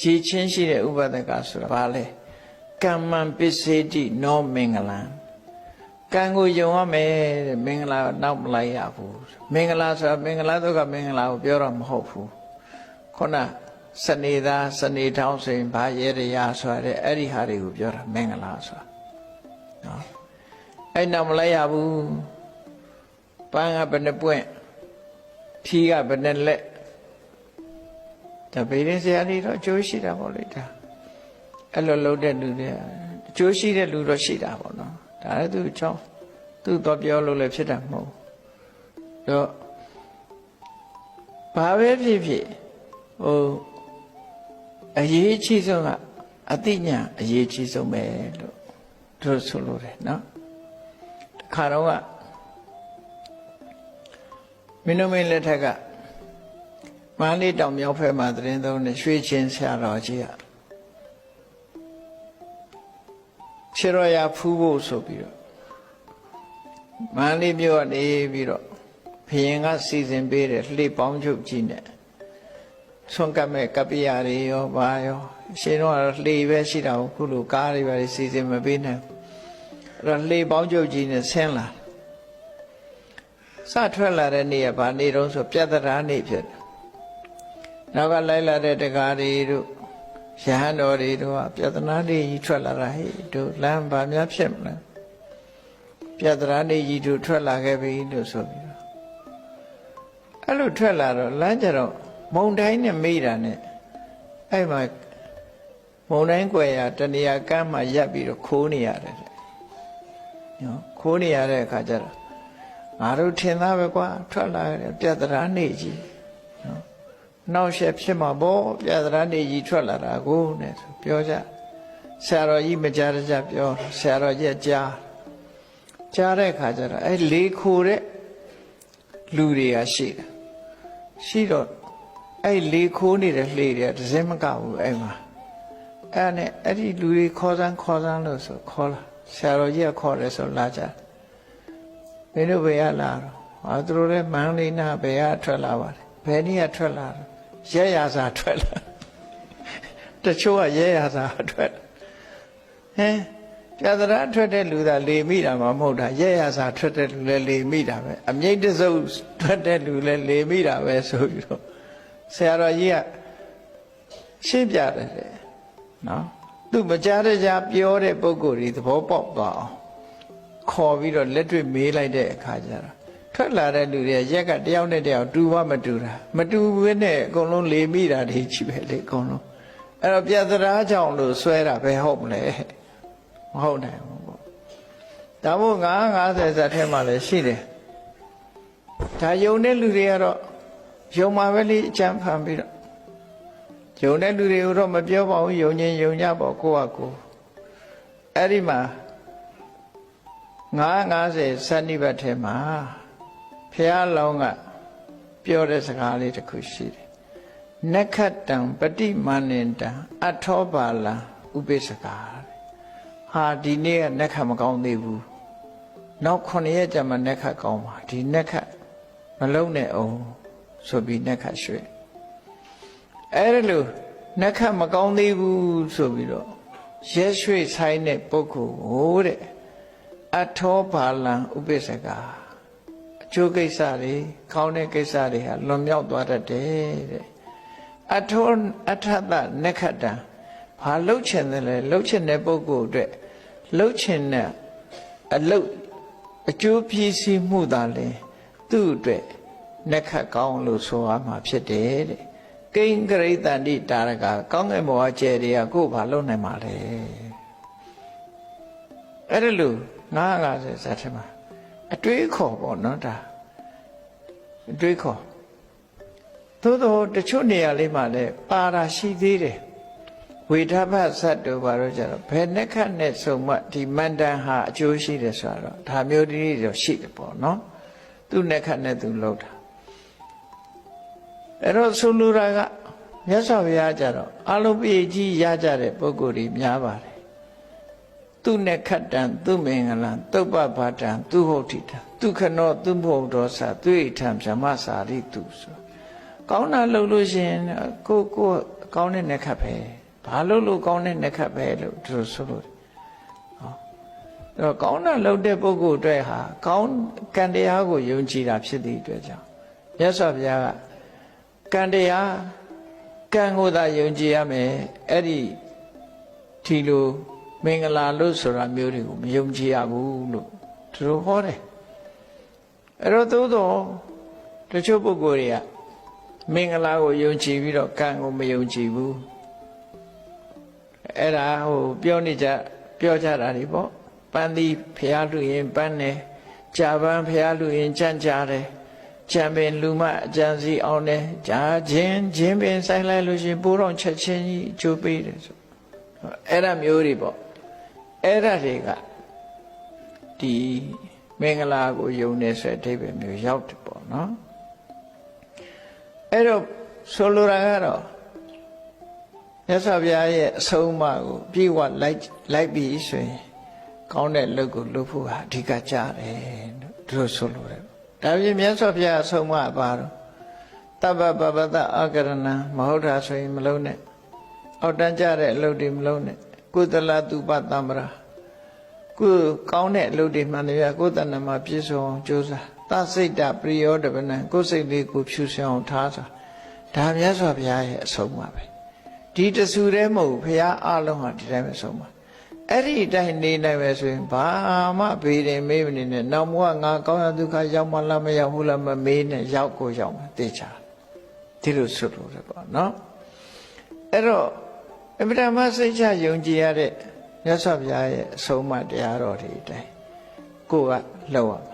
ရည်ချင်းရှိတဲ့ဥပဒကဆိုတာဘာလဲကမ္မံပစ္စေတိနောမင်္ဂလံကံကိုယုံရမယ်တဲ့မင်္ဂလာနောက်မလိုက်ရဘူးမင်္ဂလာဆိုတာမင်္ဂလာတော့ကမင်္ဂလာကိုပြောတော့မဟုတ်ဘူးခုနစနေသားစနေထောင်းဆိုရင်ဘာရဲရရာဆိုတဲ့အဲ့ဒီဟာတွေကိုပြောတာမင်္ဂလာဆိုတာနော်အဲ့နောက်မလိုက်ရဘူးပန်းကဘယ်နှပွင့်ဖြီးကဘယ်နှလက် ဒါဗေဒင်ဆရာကြီးတော့အကျိုးရှိတာပေါ့လေဒါအဲ့လိုလုပ်တဲ့လူတွေအကျိုးရှိတဲ့လူတော့ရှိတာပေါ့နော်ဒါလည်းသူအချောင်းသူတော့ပြောလို့လည်းဖြစ်တာမဟုတ်ဘူးတော့ဘာပဲဖြစ်ဖြစ်ဟိုအရေးကြီးဆုံးကအတိညာအရေးကြီးဆုံးပဲလို့တို့ဆိုလို့တယ်နော်တခါတော့ကမင်းတို့မင်းလက်ထက်က မန္တလေးတောင်မြောက်ဖက်မှာသတင်းသုံးတဲ့ရွှေချင်းဆရာတော်ကြီးကခြေတော်ရဖူးဖို့ဆိုပြီးတော့မန္တလေးမြို့ကနေပြီးတော့ဘုရင်ကစီစဉ်ပေးတဲ့လှေပေါင်းချုပ်ကြီးနဲ့ဆွန့်ကပ်မဲ့ကပ္ပိယတွေရောဘာရောအရှင်တော့လှေပဲရှိတာကိုခုလိုကားတွေပဲစီစဉ်မပေးနိုင်ဘူးအဲ့တော့လှေပေါင်းချုပ်ကြီးနဲ့ဆင်းလာစထွက်လာတဲ့နေ့ကဗာနေတော့ဆိုပြတ္တရာနေ့ဖြစ်တယ် နောက်ကလိုက်လာတဲ့တကားတွေတို့ရဟန်းတော်တွေတို့ကပြဿနာတွေကြီးထွက်လာတာဟဲ့တို့လမ်းဗာများဖြစ်မလားပြဿနာတွေကြီးတို့ထွက်လာခဲ့ပြီလို့ဆိုပြီးတော့အဲ့လိုထွက်လာတော့လမ်းကြတော့မုံတိုင်းနဲ့မိတာနဲ့အဲ့မှာမုံတိုင်းကွယ်ရတနေရာကမ်းမှာရပ်ပြီးတော့ခိုးနေရတယ်တဲ့နော်ခိုးနေရတဲ့အခါကျတော့ငါတို့ထင်သားပဲကွာထွက်လာတယ်ပြဿနာနေကြီးနော် နောက်ရှက်ဖြစ်မှာပေါ့ပြဿနာနေကြီးထွက်လာတာကိုနဲ့ဆိုပြောကြဆရာတော်ကြီးမကြားတကြပြောဆရာတော်ကြီးကြားကြားတဲ့အခါကျတော့အဲ့လေခိုတဲ့လူတွေကရှိတယ်ရှိတော့အဲ့လေခိုးနေတဲ့လှေတွေကတစ်စင်းမကဘူးအဲ့မှာအဲ့နဲ့အဲ့ဒီလူတွေခေါ်စမ်းခေါ်စမ်းလို့ဆိုခေါ်လာဆရာတော်ကြီးကခေါ်တယ်ဆိုလာကြမင်းတို့ဘယ်ရလာတော့ဟာသူတို့လည်းမန်းလေးနာဘယ်ကထွက်လာပါလဲဘယ်နည်းကထွက်လာတော့ ရဲရစာထွက်လာတချို့ကရဲရစာထွက်ဟမ်ပြဿနာထွက်တဲ့လူသာလေမိတာမှမဟုတ်တာရဲရစာထွက်တဲ့လူလည်းလေမိတာပဲအမြိတ်တစုပ်ထွက်တဲ့လူလည်းလေမိတာပဲဆိုပြီးတော့ဆရာတော်ကြီးကရှင်းပြတယ်တဲ့နော်သူမကြားတဲ့ကြားပြောတဲ့ပုံကိုယ်ကြီးသဘောပေါက်သွားအောင်ခေါ်ပြီးတော့လက်တွေ့မေးလိုက်တဲ့အခါကျတော့ ထွက်လာတဲ့လူတွေရက်ကတယောက်နဲ့တယောက်တူမမတူတာမတူဘဲနဲ့အကုန်လုံးလေမိတာတွေကြီးပဲလေအကုန်လုံးအဲ့တော့ပြသရာကြောင့်လို့ဆွဲတာပဲဟုတ်မလဲမဟုတ်နိုင်ဘူးပေါ့ဒါမို့950ဇက်ထဲမှာလည်းရှိတယ်ဒါယုံတဲ့လူတွေကတော့ယုံမှာပဲလေအချမ်းဖန်ပြီးတော့ယုံတဲ့လူတွေကိုတော့မပြောပါဘူးယုံချင်းယုံကြပါကိုယ့်ဟာကိုယ်အဲ့ဒီမှာ950စဏိဘတ်ထဲမှာ ဖះလောင်းကပြောတဲ့စကားလေးတစ်ခုရှိတယ်နက္ခတံပฏิမန္နင်တံအထောပါလံဥပိ္ပစကာဟာဒီနေ့ကနက္ခမကောင်းသေးဘူးနောက်9ရက်ကြာမှနက္ခကောင်းပါဒီနက္ခမလုံးနဲ့အောင်ဆိုပြီးနက္ခရွှေ့အဲ့ဒါလို့နက္ခမကောင်းသေးဘူးဆိုပြီးတော့ရဲရွှေ့ဆိုင်တဲ့ပုဂ္ဂိုလ်ဟိုတဲ့အထောပါလံဥပိ္ပစကာအ ကျိုးကိစ္စတွေခေါင်းတဲ့ကိစ္စတွေဟာလွန်မြောက်သွားတတ်တယ်တဲ့အထောအထတနက္ခတံဘာလှုပ်ချင်တယ်လဲလှုပ်ချင်တဲ့ပုဂ္ဂိုလ်အတွက်လှုပ်ချင်တဲ့အလုတ်အကျိုးပြည့်စည်မှုသာလဲသူ့အတွက်နက္ခကောင်းလို့ဆိုရမှာဖြစ်တယ်တဲ့ကိင်္ဂရိတန္တိတာရကကောင်းကင်ဘဝကျယ်တွေကကိုယ်ဘာလုပ်နိုင်မှာလဲအဲ့ဒါလို့950ဇာတ်ထဲမှာ အတွေးခေါ်ပေါ့နော်ဒါအတွေးခေါ်သို့တော့တချို့နေရာလေးမှာလည်းပါတာရှိသေးတယ်ဝေထဘဇတ်တို့ဘာလို့ကြတော့ဘယ်နှက်ခတ်နဲ့ဆုံမှဒီမန္တန်ဟာအကျိုးရှိတယ်ဆိုတော့ဒါမျိုးတည်းတော့ရှိတယ်ပေါ့နော်သူ့နှက်ခတ်နဲ့သူလှုပ်တာအဲ့တော့ဆိုလိုတာကမြတ်စွာဘုရားကြတော့အလုံးပြည့်ကြီးရကြတဲ့ပုဂ္ဂိုလ်တွေများပါတယ် သူနဲ့ခတ်တံသူမင်္ဂလံတုပ္ပဘာတံသူဟုတ်တိတံသူခနောသူမဟုတ်တော်စာသူဣထံဗြဟ္မစာရိတုဆိုကောင်းတာလုပ်လို့ရှိရင်ကိုကိုကောင်းတဲ့နှက်ခတ်ပဲဘာလို့လို့ကောင်းတဲ့နှက်ခတ်ပဲလို့သူတို့ဆိုလို့ဟောအဲ့တော့ကောင်းတာလုပ်တဲ့ပုဂ္ဂိုလ်အတွက်ဟာကောင်းကံတရားကိုယုံကြည်တာဖြစ်သည့်အတွက်ကြောင့်မြတ်စွာဘုရားကကံတရားကံကိုသာယုံကြည်ရမယ်အဲ့ဒီဒီလို မင်္ဂလာလို့ဆိုတာမျိုးတွေကိုမယုံကြည်ရဘူးလို့သူတို့ဟောတယ်အဲ့တော့သို့တော့တချို့ပုဂ္ဂိုလ်တွေကမင်္ဂလာကိုယုံကြည်ပြီးတော့ကံကိုမယုံကြည်ဘူးအဲ့ဒါဟိုပြောနေကြပြောကြတာတွေပေါ့ပန်းသီးဖျားလူရင်ပန်းတယ်ကြာပန်းဖျားလူရင်ကြံ့ကြတယ်ကြံပင်လူမအကြံစီအောင်တယ်ဂျာချင်းချင်းပင်ဆိုင်လိုက်လို့ရှရင်ပိုးတော်ချက်ချင်းကြီးအကျိုးပေးတယ်ဆိုအဲ့ဒါမျိုးတွေပေါ့ အဲ့ဒါတွေကဒီမင်္ဂလာကိုယုံနေဆိုတဲ့အဓိပ္ပာယ်မျိုးရောက်တယ်ပေါ့နော်အဲ့တော့ဆိုလိုတာကတော့မြတ်စွာဘုရားရဲ့အဆုံးအမကိုပြေဝလိုက်လိုက်ပြီးဆိုရင်ကောင်းတဲ့လုပ်ကိုလုပ်ဖို့ဟာအဓိကကြတယ်လို့သူတို့ဆိုလိုတယ်ဒါပြင်မြတ်စွာဘုရားအဆုံးအမပါတော့တပ္ပပပတအာကရဏမဟုတ်တာဆိုရင်မလုံးနဲ့အောက်တန်းကြတဲ့အလုပ်တွေမလုံးနဲ့ ကုသလတုပတမ္ပရာကိုယ်ကောင်းတဲ့အလုပ်တွေမှန်တယ်ဗျကိုယ်တဏ္ဍမှာပြည့်စုံအောင်ကြိုးစားသစိတ်တပရိယောတပနံကိုယ်စိတ်လေးကိုဖြူစင်အောင်ထားစားဒါမြတ်စွာဘုရားရဲ့အဆုံးအမပဲဒီတဆူတည်းမဟုတ်ဘူးဘုရားအလုံးဟာဒီတိုင်းပဲဆုံးပါအဲ့ဒီအတိုင်းနေနိုင်ပဲဆိုရင်ဘာမှဘေးရင်မေးမနေနဲ့နောက်ဘဝငါကောင်းရဒုက္ခရောက်မှလားမရောက်ဘူးလားမမေးနဲ့ရောက်ကိုရောက်မှာသိချာဒီလိုဆိုလို့ရပါနော်အဲ့တော့ အဗ္ဗဓမ္မစိတ်ချယုံကြည်ရတဲ့မြတ်စွာဘုရားရဲ့အဆုံးအမတရားတော်တွေအတိုင်းကိုယ်ကလောက်ရမှာ